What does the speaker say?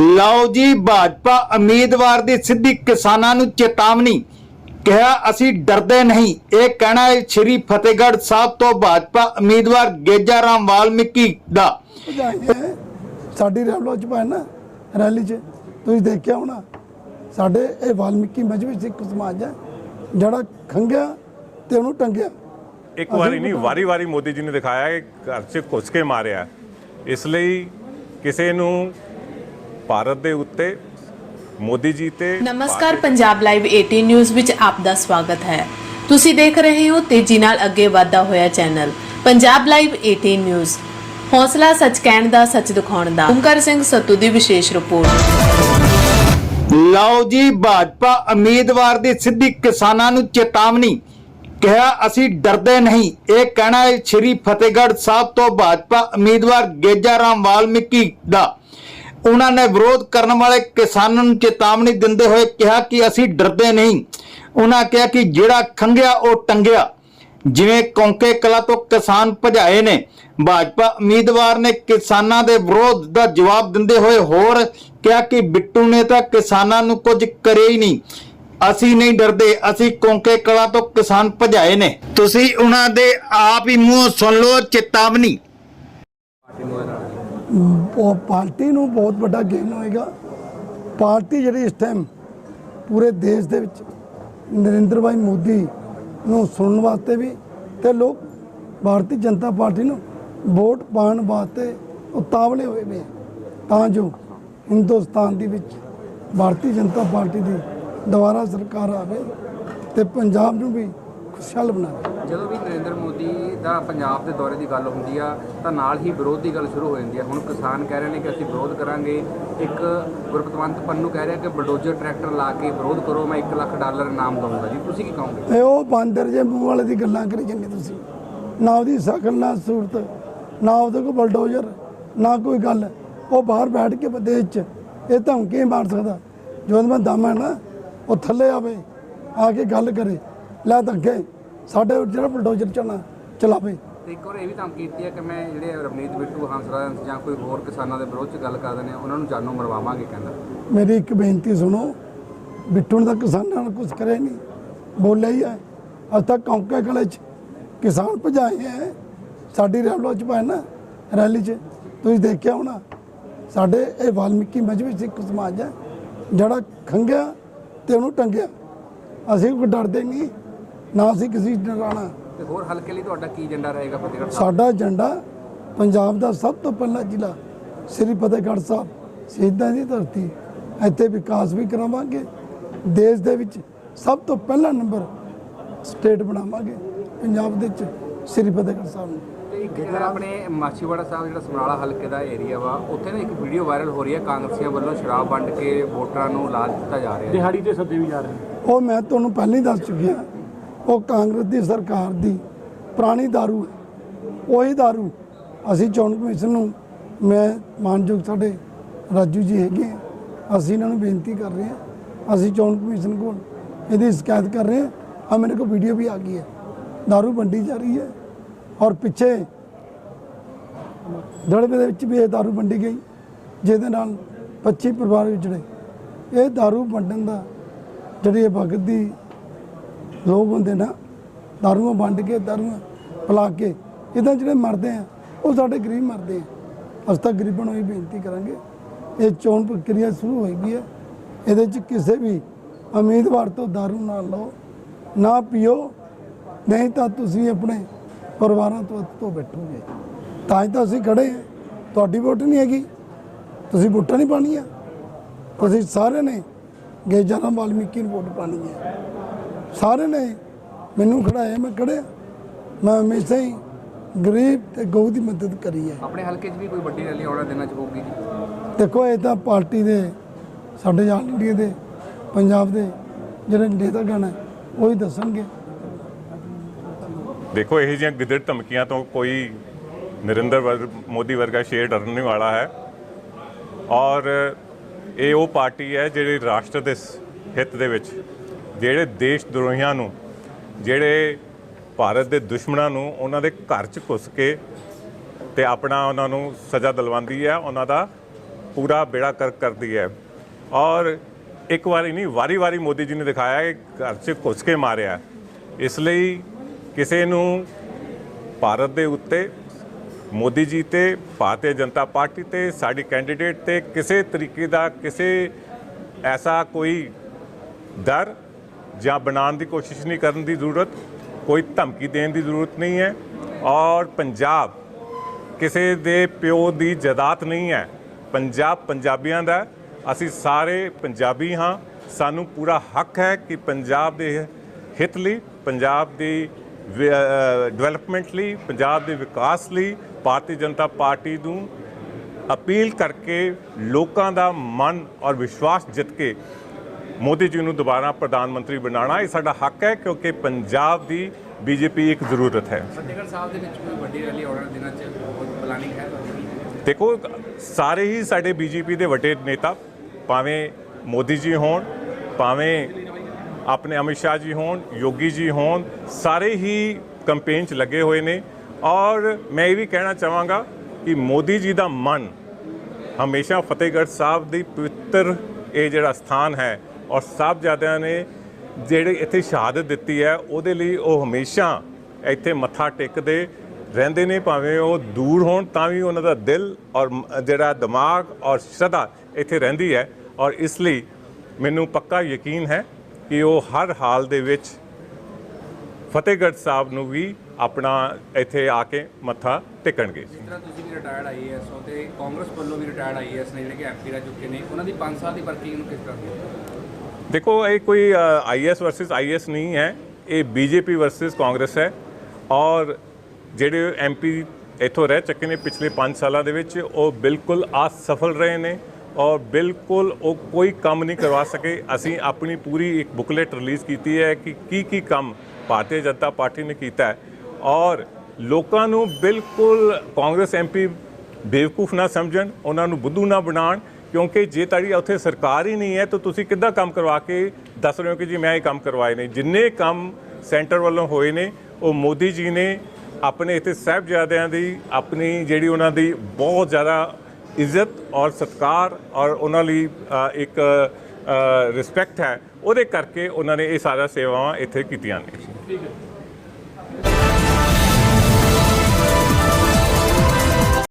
ਲਓ ਜੀ ਭਾਜਪਾ ਉਮੀਦਵਾਰ ਦੀ ਸਿੱਧੀ ਕਿਸਾਨਾਂ ਨੂੰ ਚੇਤਾਵਨੀ। ਕਿਹਾ ਅਸੀਂ ਡਰਦੇ ਨਹੀਂ। ਇਹ ਕਹਿਣਾ ਹੈ ਸ਼੍ਰੀ ਫਤਿਹਗੜ੍ਹ ਸਾਹਿਬ ਤੋਂ ਭਾਜਪਾ ਉਮੀਦਵਾਰ ਗੇਜਾ ਰਾਮ ਵਾਲਮੀਕੀ ਦਾ। ਸਾਡੀ ਰੈਵਲੋ ਚ ਪਾਇਆ ਨਾ ਰੈਲੀ ਚ ਤੁਸੀਂ ਦੇਖਿਆ ਹੋਣਾ। ਸਾਡੇ ਇਹ ਵਾਲਮੀਕੀ ਮਜਬੀ ਸਿੱਖ ਸਮਾਜ ਹੈ ਜਿਹੜਾ ਖੰਗਿਆ ਤੇ ਉਹਨੂੰ ਟੰਗਿਆ। ਇੱਕ ਵਾਰੀ ਨਹੀਂ ਵਾਰੀ ਵਾਰੀ ਮੋਦੀ ਜੀ ਨੇ ਦਿਖਾਇਆ ਕਿ ਘਰ 'ਚ ਘੁਸ ਕੇ ਮਾਰਿਆ। ਇਸ ਲਈ ਕਿਸੇ ਨੂੰ ਭਾਰਤ ਦੇ ਉੱਤੇ ਮੋਦੀ ਜੀ ਤੇ ਨਮਸਕਾਰ ਪੰਜਾਬ ਲਾਈਵ 18 ਨਿਊਜ਼ ਵਿੱਚ ਆਪ ਦਾ ਸਵਾਗਤ ਹੈ। ਤੁਸੀਂ ਦੇਖ ਰਹੇ ਹੋ ਤੇਜ਼ੀ ਨਾਲ ਅੱਗੇ ਵਧਦਾ ਹੋਇਆ ਚੈਨਲ ਪੰਜਾਬ ਲਾਈਵ 18 ਨਿਊਜ਼ ਹੌਸਲਾ ਸੱਚ ਕਹਿਣ ਦਾ ਸੱਚ ਦਿਖਾਉਣ ਦਾ। ਓਮਕਾਰ ਸਿੰਘ ਸੱਤੂ ਦੀ ਵਿਸ਼ੇਸ਼ ਰਿਪੋਰਟ। ਲਓ ਜੀ ਭਾਜਪਾ ਉਮੀਦਵਾਰ ਦੀ ਸਿੱਧੀ ਕਿਸਾਨਾਂ ਨੂੰ ਚੇਤਾਵਨੀ। ਕਿਹਾ ਅਸੀਂ ਡਰਦੇ ਨਹੀਂ। ਇਹ ਕਹਿਣਾ ਹੈ ਸ਼੍ਰੀ ਫਤਿਹਗੜ੍ਹ ਸਾਹਿਬ ਤੋਂ ਭਾਜਪਾ ਉਮੀਦਵਾਰ ਗੇਜਾ ਰਾਮ ਵਾਲਮੀਕੀ ਦਾ। ਉਹਨਾਂ ਨੇ ਵਿਰੋਧ ਕਰਨ ਵਾਲੇ ਕਿਸਾਨਾਂ ਨੂੰ ਚੇਤਾਵਨੀ ਦਿੰਦੇ ਹੋਏ ਕਿਹਾ ਕਿ ਅਸੀਂ ਡਰਦੇ ਨਹੀਂ। ਉਹਨਾਂ ਕਿਹਾ ਕਿ ਜਿਹੜਾ ਖੰਗਿਆ ਉਹ ਟੰਗਿਆ। ਜਿਵੇਂ ਕੌਂਕੇ ਕਲਾ ਤੋਂ ਕਿਸਾਨ ਭਜਾਏ ਨੇ, ਭਾਜਪਾ ਉਮੀਦਵਾਰ ਨੇ ਕਿਸਾਨਾਂ ਦੇ ਵਿਰੋਧ ਦਾ ਜਵਾਬ ਦਿੰਦੇ ਹੋਏ ਹੋਰ ਕਿਹਾ ਕਿ ਬਿੱਟੂ ਨੇ ਤਾਂ ਕਿਸਾਨਾਂ ਨੂੰ ਕੁਝ ਕਰਿਆ ਹੀ ਨਹੀਂ। ਅਸੀਂ ਨਹੀਂ ਡਰਦੇ, ਅਸੀਂ ਕੌਂਕੇ ਕਲਾ ਤੋਂ ਕਿਸਾਨ ਭਜਾਏ ਨੇ। ਤੁਸੀਂ ਉਹਨਾਂ ਦੇ ਆਪ ਹੀ ਮੂੰਹ ਸੁਣ ਲਓ, ਚੇਤਾਵਨੀ। ਉਹ ਪਾਰਟੀ ਨੂੰ ਬਹੁਤ ਵੱਡਾ ਗੇਮ ਹੋਏਗਾ। ਪਾਰਟੀ ਜਿਹੜੀ ਇਸ ਟਾਈਮ ਪੂਰੇ ਦੇਸ਼ ਦੇ ਵਿੱਚ ਨਰਿੰਦਰ ਭਾਈ ਮੋਦੀ ਨੂੰ ਸੁਣਨ ਵਾਸਤੇ ਵੀ ਤੇ ਲੋਕ ਭਾਰਤੀ ਜਨਤਾ ਪਾਰਟੀ ਨੂੰ ਵੋਟ ਪਾਉਣ ਵਾਸਤੇ ਉਤਾਵਲੇ ਹੋਏ ਨੇ ਤਾਂ ਜੋ ਹਿੰਦੁਸਤਾਨ ਦੇ ਵਿੱਚ ਭਾਰਤੀ ਜਨਤਾ ਪਾਰਟੀ ਦੀ ਦੁਬਾਰਾ ਸਰਕਾਰ ਆਵੇ ਤੇ ਪੰਜਾਬ ਨੂੰ ਵੀ ਖੁਸ਼ਹਾਲ ਬਣਾਵੇ ਜਦੋਂ ਵੀ ਨਰਿੰਦਰ ਮੋਦੀ ਦਾ ਪੰਜਾਬ ਦੇ ਦੌਰੇ ਦੀ ਗੱਲ ਹੁੰਦੀ ਆ ਤਾਂ ਨਾਲ ਹੀ ਵਿਰੋਧ ਦੀ ਗੱਲ ਸ਼ੁਰੂ ਹੋ ਜਾਂਦੀ ਆ। ਹੁਣ ਕਿਸਾਨ ਕਹਿ ਰਹੇ ਨੇ ਕਿ ਅਸੀਂ ਵਿਰੋਧ ਕਰਾਂਗੇ। ਇੱਕ ਗੁਰਪਤਵੰਤ ਪੰਨੂ ਕਹਿ ਰਿਹਾ ਕਿ ਬਲਡੋਜ਼ਰ ਟਰੈਕਟਰ ਲਾ ਕੇ ਵਿਰੋਧ ਕਰੋ ਮੈਂ 1 ਲੱਖ ਡਾਲਰ ਇਨਾਮ ਦਊਂਗਾ ਜੀ। ਤੁਸੀਂ ਕੀ ਕਹੋਗੇ? ਇਹ ਉਹ ਬਾਂਦਰ ਜੇ ਮੂੰਹ ਵਾਲੇ ਦੀ ਗੱਲਾਂ ਕਰੀ ਜਾਂਦੇ ਤੁਸੀਂ। ਨਾ ਉਹਦੀ ਸ਼ਕਲ ਨਾ ਸੂਰਤ ਨਾ ਉਹਦੇ ਕੋਲ ਬਲਡੋਜ਼ਰ ਨਾ ਕੋਈ ਗੱਲ। ਉਹ ਬਾਹਰ ਬੈਠ ਕੇ ਵਿਦੇਸ਼ ਚ ਇਹ ਧਮਕੀ ਮਾਰ ਸਕਦਾ। ਜਦੋਂ ਮੈਂ ਦਮ ਹੈ ਨਾ ਉਹ ਥੱਲੇ ਆਵੇ ਆ ਕੇ ਗੱਲ ਕਰੇ। ਲੈ ਤਾਂ ਅੱਗੇ। ਸਾਡੇ ਜਿਹੜਾ ਬਲਡੋਜ਼ਰ ਚਲਾ ਚਲਾਵੇ। ਤੇ ਇੱਕ ਹੋਰ ਇਹ ਵੀ ਤਾਂ ਕੀਤੀ ਹੈ ਕਿ ਮੈਂ ਜਿਹੜੇ ਰਵਨੀਤ ਬਿੱਟੂ ਹੰਸਰਾਜ ਜਾਂ ਕੋਈ ਹੋਰ ਕਿਸਾਨਾਂ ਦੇ ਵਿਰੋਧ 'ਚ ਗੱਲ ਕਰਦੇ ਨੇ ਉਹਨਾਂ ਨੂੰ ਜਾਨੋਂ ਮਰਵਾਵਾਂਗੇ ਕਹਿੰਦਾ। ਮੇਰੀ ਇੱਕ ਬੇਨਤੀ ਸੁਣੋ ਬਿੱਟੂ ਨੇ ਤਾਂ ਕਿਸਾਨਾਂ ਨੂੰ ਕੁਝ ਕਰਿਆ ਨਹੀਂ। ਬੋਲਿਆ ਹੀ ਹੈ। ਅੱਜ ਤੱਕ ਕੌਂਕੇ ਕਲੇ ਚ ਕਿਸਾਨ ਭਜਾਏ ਹੈ। ਸਾਡੀ ਰੈਵਲੋ ਚ ਪਾਇਆ ਨਾ ਰੈਲੀ ਚ। ਤੁਸੀਂ ਦੇਖਿਆ ਹੋਣਾ ਸਾਡੇ ਇਹ ਵਾਲਮੀਕੀ ਮਜਬੀ ਸਿੱਖ ਸਮਾਜ ਹੈ। ਜਿਹੜਾ ਖੰਗਿਆ ਤੇ ਉਹਨੂੰ ਟੰਗਿਆ। ਅਸੀਂ ਕੋਈ ਡਰਦੇ ਨਹੀਂ। ਨਾ ਅਸੀਂ ਕਿਸੇ ਨੂੰ ਡਰਾਣਾ ਤੇ ਹੋਰ ਹਲਕੇ ਲਈ ਤੁਹਾਡਾ ਕੀ ਏਜੰਡਾ ਰਹੇਗਾ ਫਤਿਹਗੜ੍ਹ ਸਾਹਿਬ? ਸਾਡਾ ਏਜੰਡਾ ਪੰਜਾਬ ਦਾ ਸਭ ਤੋਂ ਪਹਿਲਾ ਜ਼ਿਲ੍ਹਾ ਸ੍ਰੀ ਫਤਿਹਗੜ੍ਹ ਸਾਹਿਬ। ਸ਼ਹੀਦਾਂ ਦੀ ਧਰਤੀ। ਇੱਥੇ ਵਿਕਾਸ ਵੀ ਕਰਾਵਾਂਗੇ। ਦੇਸ਼ ਦੇ ਵਿੱਚ ਸਭ ਤੋਂ ਪਹਿਲਾ ਨੰਬਰ ਸਟੇਟ ਬਣਾਵਾਂਗੇ। ਪੰਜਾਬ ਦੇ ਵਿੱਚ ਸ੍ਰੀ ਫਤਿਹਗੜ੍ਹ ਸਾਹਿਬ ਨੂੰ। ਤੇ ਇੱਕ ਜਿਹੜਾ ਆਪਣੇ ਮਾਛੀਵਾੜਾ ਸਾਹਿਬ ਜਿਹੜਾ ਸਮਰਾਲਾ ਹਲਕੇ ਦਾ ਏਰੀਆ ਵਾ ਉੱਥੇ ਨਾ ਇੱਕ ਵੀਡੀਓ ਵਾਇਰਲ ਹੋ ਰਹੀ ਹੈ ਕਾਂਗਰਸੀਆਂ ਵੱਲੋਂ ਸ਼ਰਾਬ ਵੰਡ ਕੇ ਵੋਟਰਾਂ ਨੂੰ ਲਾਲਚ ਦਿੱਤਾ ਜਾ ਰਿਹਾ ਹੈ। ਦਿਹਾੜੀ ਤੇ ਸੱਦੇ ਵੀ ਜਾ ਰਹੇ ਉਹ ਮੈਂ ਤੁਹਾਨੂੰ ਪਹਿਲਾਂ ਹੀ ਦੱਸ ਚੁੱਕਿਆ ਉਹ ਕਾਂਗਰਸ ਦੀ ਸਰਕਾਰ ਦੀ ਪੁਰਾਣੀ दारू ਹੈ ਉਹੀ दारू ਅਸੀਂ ਚੋਣ ਕਮਿਸ਼ਨ ਨੂੰ ਮੈਂ ਮਾਨਯੋਗ ਸਾਡੇ ਰਾਜੂ ਜੀ ਹੈਗੇ ਆ। ਅਸੀਂ ਇਹਨਾਂ ਨੂੰ ਬੇਨਤੀ ਕਰ ਰਹੇ ਹਾਂ ਅਸੀਂ ਚੋਣ ਕਮਿਸ਼ਨ ਕੋਲ ਇਹਦੀ ਸ਼ਿਕਾਇਤ ਕਰ ਰਹੇ ਹਾਂ ਆ ਮੇਰੇ ਕੋਲ ਵੀਡੀਓ ਵੀ ਆ ਗਈ ਹੈ दारू ਵੰਡੀ ਜਾ ਰਹੀ ਹੈ ਔਰ ਪਿੱਛੇ ਦੜਬੇ ਦੇ ਵਿੱਚ ਵੀ ਇਹ दारू ਵੰਡੀ ਗਈ ਜਿਹਦੇ ਨਾਲ 25 ਪਰਿਵਾਰ ਵਿਛੜੇ ਇਹ दारू ਵੰਡਣ ਦਾ ਜਿਹੜੀ ਇਹ ਭਗਤ ਦੀ ਲੋਕ ਹੁੰਦੇ ਨਾ ਦਾਰੂਆਂ ਵੰਡ ਕੇ, ਦਾਰੂਆਂ ਪਿਲਾ ਕੇ ਇਦਾਂ ਜਿਹੜੇ ਮਰਦੇ ਆ, ਉਹ ਸਾਡੇ ਗਰੀਬ ਮਰਦੇ ਆ। ਅਸੀਂ ਤਾਂ ਗਰੀਬਾਂ ਨੂੰ ਇਹ ਬੇਨਤੀ ਕਰਾਂਗੇ, ਇਹ ਚੋਣ ਪ੍ਰਕਿਰਿਆ ਸ਼ੁਰੂ ਹੋਏਗੀ ਹੈ। ਇਹਦੇ 'ਚ ਕਿਸੇ ਵੀ ਉਮੀਦਵਾਰ ਤੋਂ ਦਾਰੂ ਨਾ ਲਓ, ਨਾ ਪੀਓ, ਨਹੀਂ ਤਾਂ ਤੁਸੀਂ ਆਪਣੇ ਪਰਿਵਾਰਾਂ ਤੋਂ ਤੋਂ ਬੈਠੋਗੇ। ਤਾਂ ਹੀ ਤਾਂ ਅਸੀਂ ਖੜੇ ਹਾਂ। ਤੁਹਾਡੀ ਵੋਟ ਨਹੀਂ ਹੈਗੀ, ਤੁਸੀਂ ਵੋਟਾਂ ਨਹੀਂ ਪਾਣੀਆਂ ਤੁਸੀਂ ਸਾਰੇ ਨੇ ਗੇਜਾਰਾਂ ਵਾਲਮੀਕੀ ਨੂੰ ਵੋਟ ਪਾਣੀ ਹੈ। ਸਾਰੇ ਨੇ ਮੈਨੂੰ ਖੜਾਇਆ ਮੈਂ ਖੜਿਆ। ਮੈਂ ਹਮੇਸ਼ਾ ਹੀ ਗਰੀਬ ਤੇ ਗਊ ਦੀ ਮਦਦ ਕਰੀ ਹੈ। ਆਪਣੇ ਹਲਕੇ 'ਚ ਵੀ ਕੋਈ ਵੱਡੀ ਰੈਲੀ ਆਉਣਾ ਦਿਨਾਂ 'ਚ ਹੋਊਗੀ ਜੀ? ਦੇਖੋ ਇਹ ਤਾਂ ਪਾਰਟੀ ਦੇ ਸਾਡੇ ਆਲ ਇੰਡੀਆ ਦੇ ਪੰਜਾਬ ਦੇ ਜਿਹੜੇ ਨੇਤਾਗਣ ਹੈ ਉਹ ਹੀ ਦੱਸਣਗੇ। ਦੇਖੋ ਇਹ ਜਿਹੀਆਂ ਗਿੱਦੜ ਧਮਕੀਆਂ ਤੋਂ ਕੋਈ ਨਰਿੰਦਰ ਵਰ- ਮੋਦੀ ਵਰਗਾ ਸ਼ੇਰ ਡਰਨ ਵਾਲਾ ਹੈ। ਔਰ ਇਹ ਉਹ ਪਾਰਟੀ ਹੈ ਜਿਹੜੀ ਰਾਸ਼ਟਰ ਦੇ ਸ- ਹਿੱਤ ਦੇ ਵਿੱਚ ਜਿਹੜੇ ਦੇਸ਼ ਦਰੋਹੀਆਂ ਨੂੰ, ਜਿਹੜੇ ਭਾਰਤ ਦੇ ਦੁਸ਼ਮਣਾਂ ਨੂੰ ਉਹਨਾਂ ਦੇ ਘਰ 'ਚ ਘੁਸ ਕੇ ਤੇ ਆਪਣਾ ਉਹਨਾਂ ਨੂੰ ਸਜ਼ਾ ਦਿਲਵਾਉਂਦੀ ਹੈ, ਉਹਨਾਂ ਦਾ ਪੂਰਾ ਬੇੜਾ ਕਰ, ਕਰਦੀ ਹੈ। ਔਰ ਇੱਕ ਵਾਰੀ ਨਹੀਂ, ਵਾਰੀ-ਵਾਰੀ ਮੋਦੀ ਜੀ ਨੇ ਦਿਖਾਇਆ ਕਿ ਘਰ 'ਚ ਘੁਸ ਕੇ ਮਾਰਿਆ। ਇਸ ਲਈ ਕਿਸੇ ਨੂੰ ਭਾਰਤ ਦੇ ਉੱਤੇ, ਮੋਦੀ ਜੀ ਤੇ ਭਾਰਤੀ ਜਨਤਾ ਪਾਰਟੀ ਤੇ, ਸਾਡੀ ਕੈਂਡੀਡੇਟ ਤੇ ਕਿਸੇ ਤਰੀਕੇ ਦਾ ਕਿਸੇ ਐਸਾ ਕੋਈ ਡਰ ਜਾਂ ਬਣਾਉਣ ਦੀ ਕੋਸ਼ਿਸ਼ ਨਹੀਂ ਕਰਨ ਦੀ ਜ਼ਰੂਰਤ, ਕੋਈ ਧਮਕੀ ਦੇਣ ਦੀ ਜ਼ਰੂਰਤ ਨਹੀਂ ਹੈ। ਔਰ ਪੰਜਾਬ ਕਿਸੇ ਦੇ ਪਿਓ ਦੀ ਜਾਇਦਾਦ ਨਹੀਂ ਹੈ। ਪੰਜਾਬ ਪੰਜਾਬੀਆਂ ਦਾ ਅਸੀਂ ਸਾਰੇ ਪੰਜਾਬੀ ਹਾਂ। ਸਾਨੂੰ ਪੂਰਾ ਹੱਕ ਹੈ ਕਿ ਪੰਜਾਬ ਦੇ ਹਿੱਤ ਲਈ, ਪੰਜਾਬ ਦੀ ਡਿਵੈਲਪਮੈਂਟ ਲਈ, ਪੰਜਾਬ ਦੇ ਵਿਕਾਸ ਲਈ ਭਾਰਤੀ ਜਨਤਾ ਪਾਰਟੀ ਨੂੰ ਅਪੀਲ ਕਰਕੇ ਲੋਕਾਂ ਦਾ ਮਨ ਔਰ ਵਿਸ਼ਵਾਸ ਜਿੱਤ ਕੇ ਮੋਦੀ ਜੀ ਨੂੰ ਦੁਬਾਰਾ ਪ੍ਰਧਾਨ ਮੰਤਰੀ ਬਣਾਉਣਾ ਇਹ ਸਾਡਾ ਹੱਕ ਹੈ ਕਿਉਂਕਿ ਪੰਜਾਬ ਦੀ ਬੀਜੇਪੀ ਇੱਕ ਜ਼ਰੂਰਤ ਹੈ। ਫਤਿਹਗੜ੍ਹ ਸਾਹਿਬ ਦੇ ਵਿੱਚ ਕੋਈ ਵੱਡੀ ਰੈਲੀ ਆਉਣ ਦਿਨਾਂ 'ਚ ਪਲਾਨਿੰਗ ਹੈ ਦੇਖੋ ਸਾਰੇ ਹੀ ਸਾਡੇ ਬੀਜੇਪੀ ਦੇ ਵੱਡੇ ਨੇਤਾ ਭਾਵੇਂ ਮੋਦੀ ਜੀ ਹੋਣ ਭਾਵੇਂ ਆਪਣੇ ਅਮਿਤ ਸ਼ਾਹ ਜੀ ਹੋਣ ਯੋਗੀ ਜੀ ਹੋਣ ਸਾਰੇ ਹੀ ਕੰਪੇਨ 'ਚ ਲੱਗੇ ਹੋਏ ਨੇ। ਔਰ ਮੈਂ ਇਹ ਵੀ ਕਹਿਣਾ ਚਾਹਾਂਗਾ ਕਿ ਮੋਦੀ ਜੀ ਦਾ ਮਨ ਹਮੇਸ਼ਾ ਫਤਿਹਗੜ੍ਹ ਸਾਹਿਬ ਦੀ ਪਵਿੱਤਰ ਇਹ ਜਿਹੜਾ ਸਥਾਨ ਹੈ ਔਰ ਸਾਹਿਬਜ਼ਾਦਿਆਂ ਨੇ ਜਿਹੜੇ ਇੱਥੇ ਸ਼ਹਾਦਤ ਦਿੱਤੀ ਹੈ, ਉਹਦੇ ਲਈ ਉਹ ਹਮੇਸ਼ਾ ਇੱਥੇ ਮੱਥਾ ਟੇਕਦੇ ਰਹਿੰਦੇ ਨੇ, ਭਾਵੇਂ ਉਹ ਦੂਰ ਹੋਣ ਤਾਂ ਵੀ ਉਹਨਾਂ ਦਾ ਦਿਲ ਔਰ ਜਿਹੜਾ ਦਿਮਾਗ ਔਰ ਸ਼ਰਧਾ ਇੱਥੇ ਰਹਿੰਦੀ ਹੈ। ਔਰ ਇਸ ਲਈ ਮੈਨੂੰ ਪੱਕਾ ਯਕੀਨ ਹੈ ਕਿ ਉਹ ਹਰ ਹਾਲ ਦੇ ਵਿੱਚ ਫਤਿਹਗੜ੍ਹ ਸਾਹਿਬ ਨੂੰ ਵੀ ਆਪਣਾ ਇੱਥੇ ਆ ਕੇ ਮੱਥਾ ਟੇਕਣਗੇ। ਜਿਸ ਤਰ੍ਹਾਂ ਤੁਸੀਂ ਵੀ ਰਿਟਾਇਰਡ ਆਈਏਐਸ ਹੋ ਤੇ ਕਾਂਗਰਸ ਵੱਲੋਂ ਵੀ ਰਿਟਾਇਰਡ ਆਈਏਐਸ ਨੇ ਜਿਹੜੇ ਕਿ ਐਮਪੀ ਰਹਿ ਚੁੱਕੇ ਨੇ, ਉਹਨਾਂ ਦੀ 5 ਸਾਲ ਦੀ ਵਰਕਿੰਗ ਨੂੰ ਕਿਸ ਤਰ੍ਹਾਂ ਦੇਖਦੇ ਦੇਖੋ, ਇਹ ਕੋਈ ਆਈਐਸ ਵਰਸਸ ਆਈਐਸ ਨਹੀਂ ਹੈ। ਇਹ ਬੀਜੇਪੀ ਵਰਸਸ ਕਾਂਗਰਸ ਹੈ। ਔਰ ਜਿਹੜੇ ਐਮਪੀ ਇੱਥੋਂ ਰਹਿ ਚੁੱਕੇ ਨੇ ਪਿਛਲੇ 5 ਸਾਲਾਂ ਦੇ ਵਿੱਚ, ਉਹ ਬਿਲਕੁਲ ਅਸਫਲ ਰਹੇ ਨੇ ਔਰ ਬਿਲਕੁਲ ਉਹ ਕੋਈ ਕੰਮ ਨਹੀਂ ਕਰਵਾ ਸਕੇ। ਅਸੀਂ ਆਪਣੀ ਪੂਰੀ ਇੱਕ ਬੁਕਲੇਟ ਰਿਲੀਜ਼ ਕੀਤੀ ਹੈ ਕਿ ਕੀ ਕੀ ਕੰਮ ਭਾਰਤੀ ਜਨਤਾ ਪਾਰਟੀ ਨੇ ਕੀਤਾ ਹੈ। ਔਰ ਲੋਕਾਂ ਨੂੰ ਬਿਲਕੁਲ ਕਾਂਗਰਸ ਐਮਪੀ ਬੇਵਕੂਫ ਨਾ ਸਮਝਣ, ਉਹਨਾਂ ਨੂੰ ਬੁੱਧੂ ਨਾ ਬਣਾਉਣ। ਕਿਉਂਕਿ ਜੇ ਤੁਹਾਡੀ ਉੱਥੇ ਸਰਕਾਰ ਹੀ ਨਹੀਂ ਹੈ, ਤਾਂ ਤੁਸੀਂ ਕਿੱਦਾਂ ਕੰਮ ਕਰਵਾ ਕੇ ਦੱਸ ਰਹੇ ਹੋ ਕਿ ਜੀ ਮੈਂ ਇਹ ਕੰਮ ਕਰਵਾਏ ਨੇ? ਜਿੰਨੇ ਕੰਮ ਸੈਂਟਰ ਵੱਲੋਂ ਹੋਏ ਨੇ, ਉਹ ਮੋਦੀ ਜੀ ਨੇ ਆਪਣੇ ਇੱਥੇ ਸਾਹਿਬਜ਼ਾਦਿਆਂ ਦੀ, ਆਪਣੀ ਜਿਹੜੀ ਉਹਨਾਂ ਦੀ ਬਹੁਤ ਜ਼ਿਆਦਾ ਇੱਜ਼ਤ ਔਰ ਸਤਕਾਰ ਔਰ ਉਹਨਾਂ ਲਈ ਇੱਕ ਰਿਸਪੈਕਟ ਹੈ, ਉਹਦੇ ਕਰਕੇ ਉਹਨਾਂ ਨੇ ਇਹ ਸਾਰਾ ਸੇਵਾਵਾਂ ਇੱਥੇ ਕੀਤੀਆਂ ਨੇ। ਠੀਕ ਹੈ।